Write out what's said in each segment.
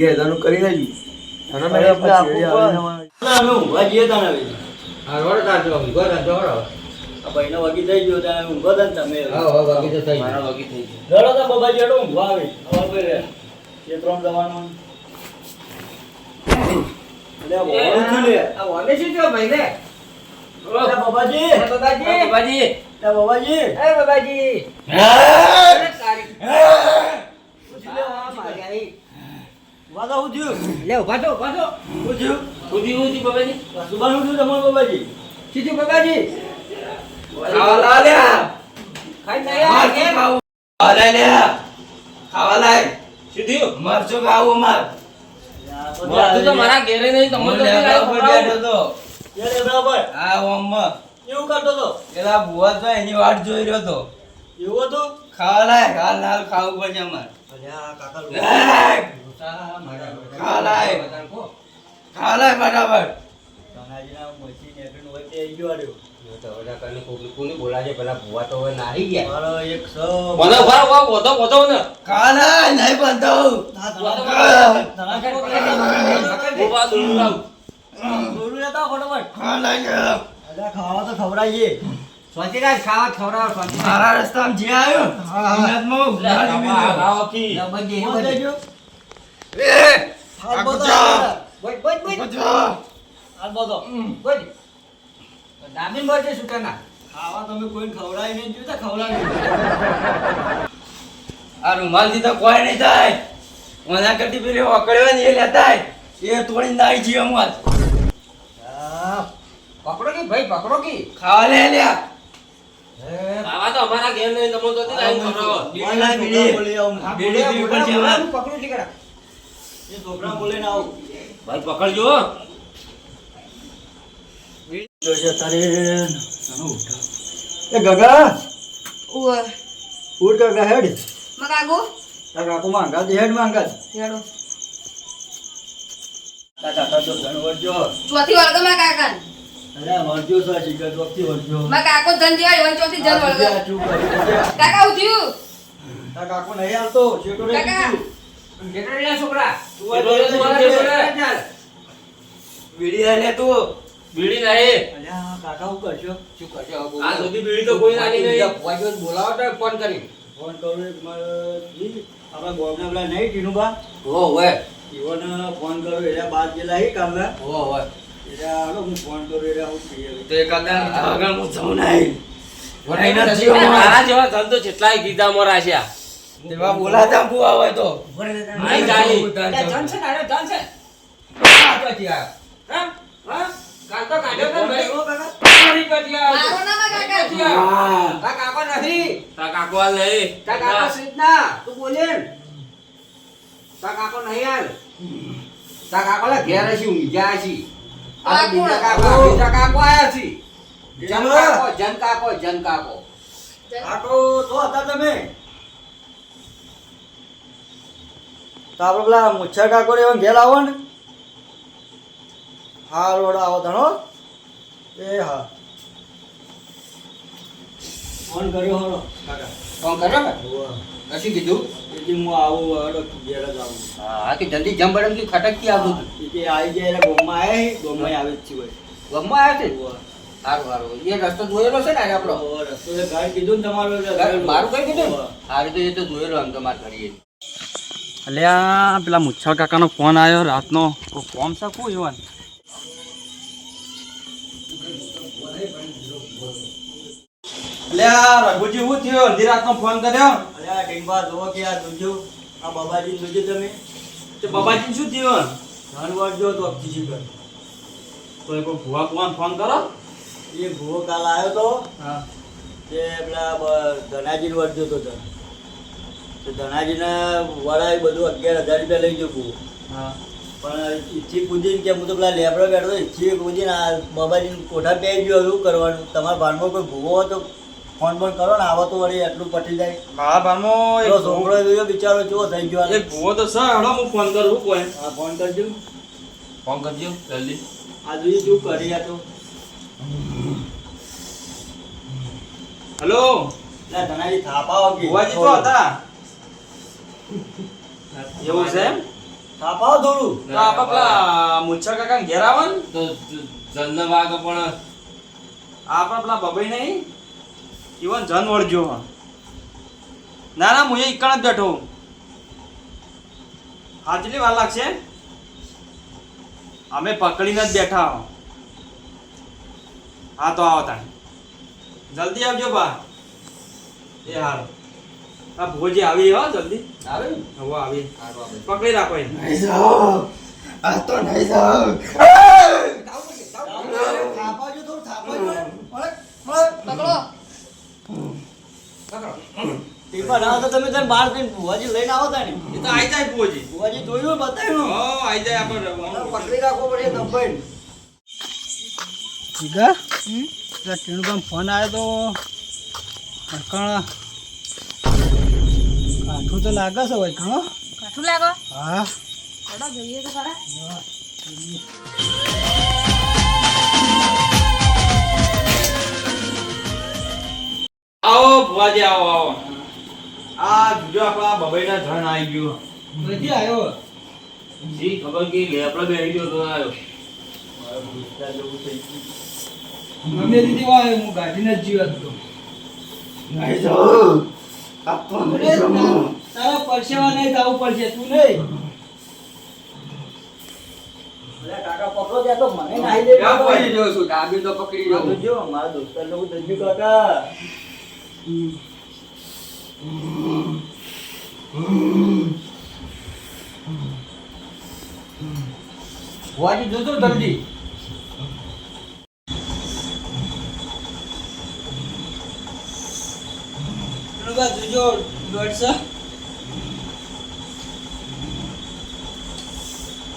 ઘેર જવાનું કરી લેજો અને મેં અમે ઊંઘવા જઈએ તાને હા રોડ કાઢજો ઊંઘો કાઢજો આ ભાઈનો વગી થઈ ગયો તાને ઊંઘો તાને તમે. હા હવે બાકી તો થઈ મારા વગી થઈ ગયું. ગળો તો બાબાજી હેડો ઊંઘવા આવે. અમાર કોઈ રે ક્ષેત્રમાં જવાનું એટલે આ વહોરું લે. આ વાગે શું થયો ભાઈ ને એટલે બાબાજી. બાબાજી બાબાજી. એટલે બાબાજી. એ બાબાજી. હા! તારી. લે. વાદા હું લે ઊભા ઊભા હું બાબાજી. સુબાનું તમારું બાબાજી? બાબાજી? લા ખાઈ લા મરચું ખાવું. માર તો મારા ઘેરે નહીં તો. બેઠો તો બરાબર. ઓમમાં એવું કરતો તો? પેલા ભુવા તો એની વાટ જોઈ રહ્યો તો. એવું હતું? ખાવા લાય હાલ હાલ ખાવું પડશે અમાર. અલ્યા કાકા લો. લાય. ખાવા લાય ખાવા લાય બરાબર ખાવા તો ખવડાવીએ સ્વાતિરાજ ખાવા ખવડાવો સ્વાતિરાજ મારા રસ્તામાં જે આવ્યો હિંમતમાં લે, મેલ્યો. આવા કી. લે, બધી, કોણ બધી. લઈ ગયો? એ હાથ આ બોધો કૂતરા. હાથ. બોલ, બોલ, બોલ. કૂતરા. હાથ બોધો. બોલ. દાબીને બોલજે છૂટાના. ખાવા તમે કોઈને ખવડાવી નહીં જોતા ખવડાવી આ રૂમાલથી તો કોઈ નહીં થાય ઓના કરતી પેલી ઓકળ્યો ને એ લેતા એ તોડીને નાઈ અમાર હા. પકડો કે ભાઈ પકડો કે ખાવા લે લ્યા આવા તો અમારા ઘેર નહીં તો ખવડાવો. ઓનલાઈન બીડી. બોલી આવું. બેડી પકડું. એ છોકરા બોલે ને આવું ભાઈ પકડજો હો. જોશે તારે એ ગગા ઉવે ઉડ ગગા હેડ મગાગો તાર કાકુ માંગા દે હેડ માંગા હેડો કાકા તો ઘણ વળજો ચોથી વર્ગમાં કાકા અરે વળજો સા શીખર વખતી વળજો માં કાકો ધન દેવાય વન ચોથી જન વર્ગ આ ચૂપ કરી દે. કાકા ઉઠ્યું. તાર કાકુ નહીં આવતો? શેટો રે કાકા. કીધું. કેટલા છોકરા. તું આ કેટલો તું આ જોડે ચાલ. બીડી લઈ તું. બીડી નહીં અલ્યા કાકા હું કરશો? શું કરશો આ સુધી બીડી તો કોઈ નાની નહીં. બીજા બોલાવો તો ફોન કરી. ફોન કરું એક મારે આપણા ગોમના પેલા નહીં ટીનુબા? હો હોય ઈવોને ફોન કર્યો એટલે બાદ ગયેલા હી કામે હો હોય તો આગળ હું જઉં નહીં નથી એ જીવો માર. મારા જેવા ધન કેટલાય કીધા મોરા છે તેવા બોલાતા બુઆ હોય તો. છે છે આ? હા? હા? કાલ કાઢ્યો. મારી મારો નામ કાકા. નથી. હાલ નહીં. તા કાકો સીધના તું બોલે તા કાકો નહીં હાલ. તા કાકો લા ઘેર હશે ઊંઘ્યા હશે. આ તો બીજા કાકો બીજા કાકો આયા છે. જન કાકો જન કાકો જન કાકો. કાકો તો હતા તમે? તો આપણે પેલા કાકો રે ઘેર આવો ને. હા રોડ આવો ધણો. એ હા. ફોન કર્યો હળો કાકા ફોન કર્યો ને. કશું કીધું? એથી હું આવું ઘેર જ આવું હા કે જલ્દી જમ બડમથી કે આવી જાય એટલે ગોમમાં આવે ગોમમાં આવે જ છે ગમમાં આવ્યો છે. સારું સારું. એ રસ્તો જોયેલો છે ને આપણો? રસ્તો તો ગાડી કીધું ને તમારો મારું કઈ કીધું. સારું તો એ તો જોયેલો આમ તો મારે કરીએ અલ્યા પેલા મુચ્છળ કાકાનો ફોન આવ્યો રાતનો. ફોન છે કોઈ એવા લ્યા રઘુજી હું થયો? અડધી રાતનો ફોન કર્યો? અરે ટીંગા જોવો કે આ જોજો. આ બાબાજી જોજો તમે. તે બાબાજી શું થયું ધન વળજો તો અબજી કર તો એ કોઈ ભુવા કુવાન ફોન કરો? એ ભૂવો કાલ આવ્યો તો. હા. તે પેલા ધનાજી વળજો તો ધન તો ધનાજીના વડા બધું અગિયાર હજાર રૂપિયા લઈ ગયો ભૂવો. હા. પણ ઈચ્છી કૂદીને કે હું તો પેલા લેબડો બેઠો ઈચ્છી કૂદીને આ બાબાજીને કોઠા બે ગયો શું કરવાનું? તમારા ભાનમાં કોઈ ભૂવો હોય તો ફોન બોન કરો ને આવો તો વળી એટલું પટી જાય. હા ભામો એક છોકરો જોયો બિચારો ચેવો થઈ ગયો એક ભૂવો તો સર હડો હું ફોન કરું કોઈ. હા ફોન કરજો. ફોન કરજો જલ્દી. આ જોઈએ શું કરી આ તો. હેલો. ના ધનાજી થાપાઓ કે. ભુવાજી તો હતા. એવું છે એમ? થાપાવો થોડું. તો પેલા મુચ્છર કાકા ઘેર આવન ને. તો જ- વાગ પણ આપણે પેલા બબઈ નહીં. ઈવન જન વળજો હા ના ના હું એકણ જ બેઠો હાજરી વાર લાગશે? અમે પકડીને જ બેઠા હો હા તો આવો તાણ. જલ્દી આવજો બા. એ હારો આ ભોજી આવી હો જલ્દી. આવે? હવે આવી. પકડી રાખો એને. નહીં જાઓ આ તો નહીં જાઓ થાપાવજો થોડું મળે પકડો. તો તમે બહાર થઈને ભુવાજી લઈને આવો તાને એ તો આઈ જાય ભોજી ભુવાજી જોયું બતાવ્યું? હો આઈ જાય આપણે પકડી રાખવો પડે દબાઈને. ઠીકા પેલા ટીણુભાઈ ફોન આવ્યો તો કણ કાઠું તો લાગે છે ભાઈ ઘણો? કાઠું લાગો? હા. ચડો જોઈએ તો ખરા. આવો ભુવાજી આવો આવો. આ જો આપણા બબાઈના ધન આવી ગયો. નથી આવ્યો? જી ખબર કે લેપડો બેહી ગયો તો આવ્યો. મમ્મી દીદી વાય હું ગાડીને જ જીવત હતો નહીં જાઓ આ તો નહીં તારા પરસેવા નહીં જવું પડશે તું નહીં. કાકા પકડો ત્યાં તો મને નાહી દે ક્યાં પડી ગયો છું? ડાબી તો પકડી તો જો મારા દોસ્તાર લોકો દજ્જુ કાકા. ભુવાજી જોજો જલ્દી. જોજો દોઢસો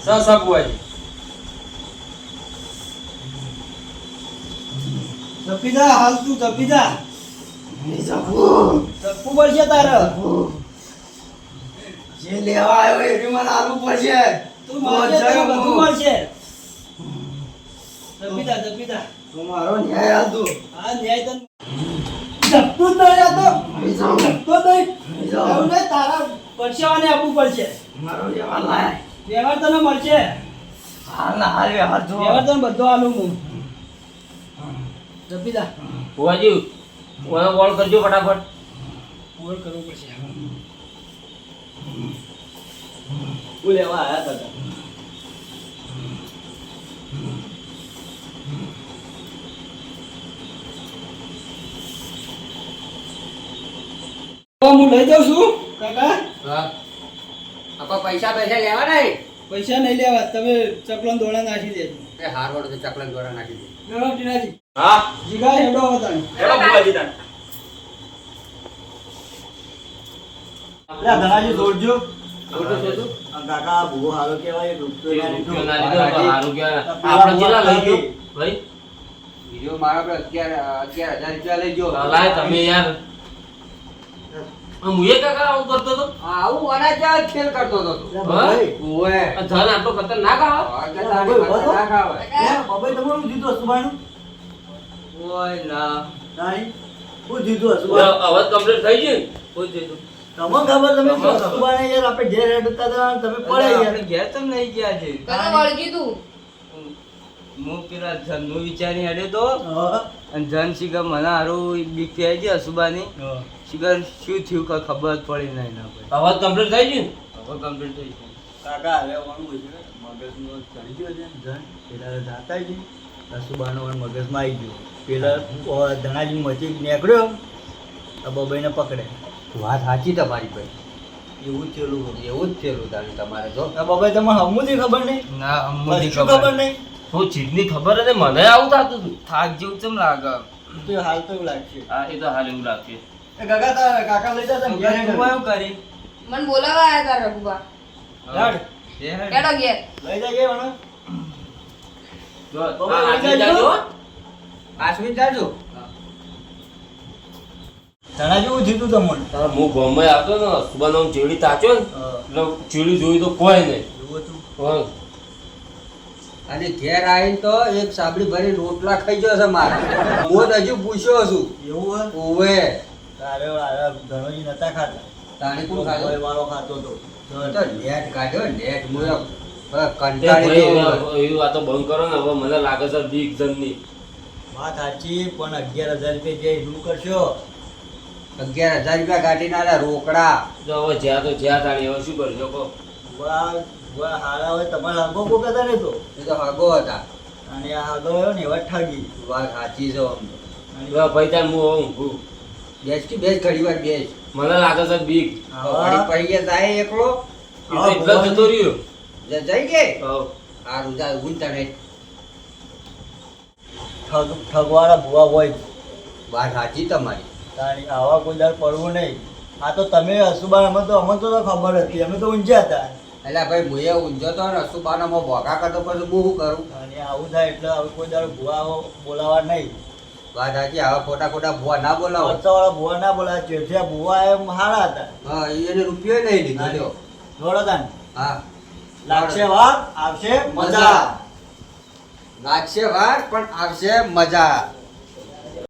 સ. સ ભુવાજી તપીદા હાલ તું તપીદા. તપવું પડશે તારે. જે લેવા આવ્યો એ મને આલવું પડશે. તું મારે બધું મળશે. તપીદા તપીદા તું મારો ન્યાય આલ આ હા ન્યાય તન જપતું તો નહીં આ તો. નહીં તારા પરસેવાને આપવું પડશે. મારો વ્યવહાર લાય. વ્યવહાર તને મળશે. હાલ ના હાલ વ્યવહાર જો વ્યવહાર તને બધો આલુ હું. ભુવાજી ઓને કોલ કરજો ફટાફટ. બોલ કરવું પડશે. હું લેવા આવ્યા હતા હું લઈ જાઉં છું કાકા હા. પૈસા પૈસા લેવા નહીં પૈસા નહીં લેવા તમે ચકલન દોડા નાખી દેજો એ વડો તો ચકલન દોડા નાખી દે ગણો ટીનાજી હા જીગા હેડો હતા હેડો બુવાજી તાણ આપણે ધનાજી દોડજો તું? કાકા કહેવાય રૂપિયો ના લીધો. તો કહેવાય. આપણે કેટલા લઈ ગયો? ભાઈ? બીજો મારા પર અગિયાર અગિયાર હજાર રૂપિયા લઈ ગયો. લાય તમે યાર. મુએ કાકા આવું કરતો તો? આવું અનાજ ખેલ કરતો હતો તું. ઓવે ધન આટલો ખતરનાક આવે? આ કે તારી ના ખાવે. તમારું જીતું હસુબાનું ઓય ના. નહીં હું જીતું હવે હસુબાનું કમ્પ્લીટ થઈ? કોઈ ખબર તમે તમને યાર આપણે ઘેર હેડતા હતા તમે પડે યાર. ઘેર તો નહીં ગયા છે. કને વળગી તું હું પેલા જનનું વિચારી હેડ્યો તો હા. અને જન શીખર મને હારું બીક થઈ છે હસુબાની હા. શું થયું કાંઈ ખબર પડી નહીં ના હવે કમ્પ્લીટ થઈ ગયું? હવે કમ્પ્લીટ થઈ ગયું. કાકા હવે આવવાનું હોય છે મગજનું ચડી ગયો છે પેલા જાતા જ હસુબાનો પણ મગજમાં આવી ગયો. પેલા ધનાજી મચી નીકળ્યો આ બબાઈને પકડે. વાત સાચી તમારી ભાઈ. એવું જ થયેલું એવું જ થયેલું તારે તમારે જો બાબા તમે તમને ખબર નહીં? ના કશું ખબર નહીં? હું ચીજની ખબર હતી? મને આવું થતું હતું. થાક જેવું ચમ લાગે? તો હાલ તો એવું લાગશે. હા એ તો હાલ એવું લાગશે. કાકા તારા કાકા લઈ જતા ઘેર એવું કરી મને બોલાવા આયા તારા રઘુબા. હેડ. કેડો ઘેર. લઈ જો. જાજો. આશ્વિન જાજો. ધનાજી હું જીતું તમને? તારા હું ગમે આવતો ને સુબાનો ચીડી તાચ્યો ને એટલે ચીડી જોઈ તો કોઈ નહીં. અને ઘેર આવીને તો એક સાબડી ભરી રોટલા ખાઈ ગયો છે મારે. હું હજુ પૂછ્યો છું. એવું ઓવે. તારે આ ધનોજી નતા ખાતા? તાણી કોણ ખાતો વાળો ખાતો તો. તો નેટ કાઢ્યો નેટ મુયો કંટાળી વાતો બંધ કરો ને હવે મને લાગે છે બીક જણની વાત સાચી પણ અગિયાર હજાર રૂપિયા જે શું કરશો અગિયાર હજાર રૂપિયા કાઢી ના રોકડા. જો હવે જ્યાં તો જ્યાં તાણી હવે શું કરજો કહો. વાહ વાહ હારા હોય તમારે હાગો કોક હતા ને તો. એ તો હગો હતા. અને આ ને એવા ઠગી. વાત સાચી છે આમ. ભાઈ તાર હું ઊંઘું. બેસ કે બેસ ઘડી વાર બેસ મને લાગે છે બીક. ઘડી પડી ગયા જાય એકલો. એટલો જતો રહ્યો. જઈ કે. રૂજા ઊંઘ તને. ઠગ ઠગવાળા ભૂવા હોય. વાત સાચી તમારી. તાણી આવા કોઈ દાળ પડવું નહીં. આ તો તમે અસુબાન અમે તો અમને તો ખબર હતી. અમે તો ઊંઝા હતા. એટલે ભાઈ મુએ ઊંઝો તો ને સુબાનામાં ભોગા કરતો પછી બહુ કરું? અને આવું થાય એટલે હવે કોઈ દાળ ભૂવા બોલાવા નહીં. વાત સાચી આવા ખોટા ખોટા ભૂવા ના બોલાવો. વાળા ભૂવા ના બોલાવે. ચેઠિયા ભૂવા એમ હારા હતા. હા એને રૂપિયો નહીં લીધો. જોડો હા. લાગશે વાર આવશે મજા. લાગશે વાર પણ આવશે મજા.